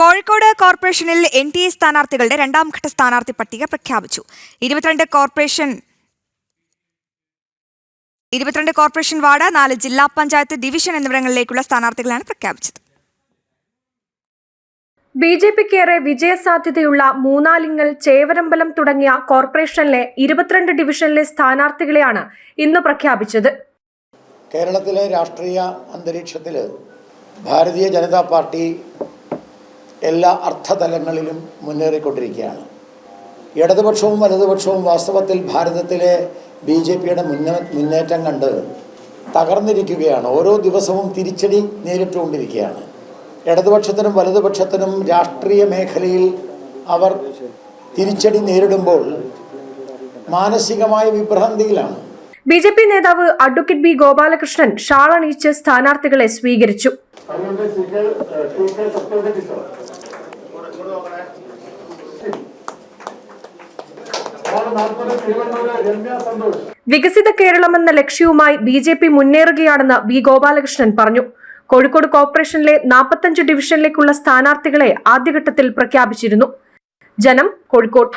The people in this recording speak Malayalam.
കോഴിക്കോട് കോർപ്പറേഷനിൽ എൻ ടി എ സ്ഥാനാർത്ഥികളുടെ രണ്ടാംഘട്ട സ്ഥാനാർത്ഥി പട്ടിക പ്രഖ്യാപിച്ചു. ഇരുപത്തിരണ്ട് കോർപ്പറേഷൻ ഇരുപത്തിരണ്ട് കോർപ്പറേഷൻ വാർഡ് നാല് ജില്ലാ പഞ്ചായത്ത് ഡിവിഷൻ എന്നിവിടങ്ങളിലേക്കുള്ള സ്ഥാനാർത്ഥികളാണ് പ്രഖ്യാപിച്ചത്. ബി ജെ പിക്കേറെ വിജയസാധ്യതയുള്ള മൂന്നാലിങ്ങൽ ചേവരമ്പലം തുടങ്ങിയ കോർപ്പറേഷനിലെ ഇരുപത്തിരണ്ട് ഡിവിഷനിലെ സ്ഥാനാർത്ഥികളെയാണ് ഇന്ന് പ്രഖ്യാപിച്ചത്. കേരളത്തിലെ രാഷ്ട്രീയ അന്തരീക്ഷത്തിൽ ഭാരതീയ ജനതാ പാർട്ടി എല്ലാ അർത്ഥതലങ്ങളിലും മുന്നേറിക്കൊണ്ടിരിക്കുകയാണ്. ഇടതുപക്ഷവും വലതുപക്ഷവും വാസ്തവത്തിൽ ഭാരതത്തിലെ ബി ജെ പിയുടെ മുന്നേ മുന്നേറ്റം കണ്ട് തകർന്നിരിക്കുകയാണ്. ഓരോ ദിവസവും തിരിച്ചടി നേരിട്ടുകൊണ്ടിരിക്കുകയാണ്. ഇടതുപക്ഷത്തിനും വലതുപക്ഷത്തിനും രാഷ്ട്രീയ മേഖലയിൽ അവർ തിരിച്ചടി നേരിടുമ്പോൾ മാനസികമായ വിഭ്രാന്തിയിലാണ്. ബി ജെ പി നേതാവ് അഡ്വക്കേറ്റ് ബി ഗോപാലകൃഷ്ണൻ ഷാൾ സ്ഥാനാർത്ഥികളെ സ്വീകരിച്ചു. വികസിത കേരളമെന്ന ലക്ഷ്യവുമായി ബി ജെ പി മുന്നേറുകയാണെന്ന് ബി ഗോപാലകൃഷ്ണൻ പറഞ്ഞു. കോഴിക്കോട് കോർപ്പറേഷനിലെ നാൽപ്പത്തഞ്ച് ഡിവിഷനിലേക്കുള്ള സ്ഥാനാർത്ഥികളെ ആദ്യഘട്ടത്തിൽ പ്രഖ്യാപിച്ചിരുന്നു. ജനം കോഴിക്കോട്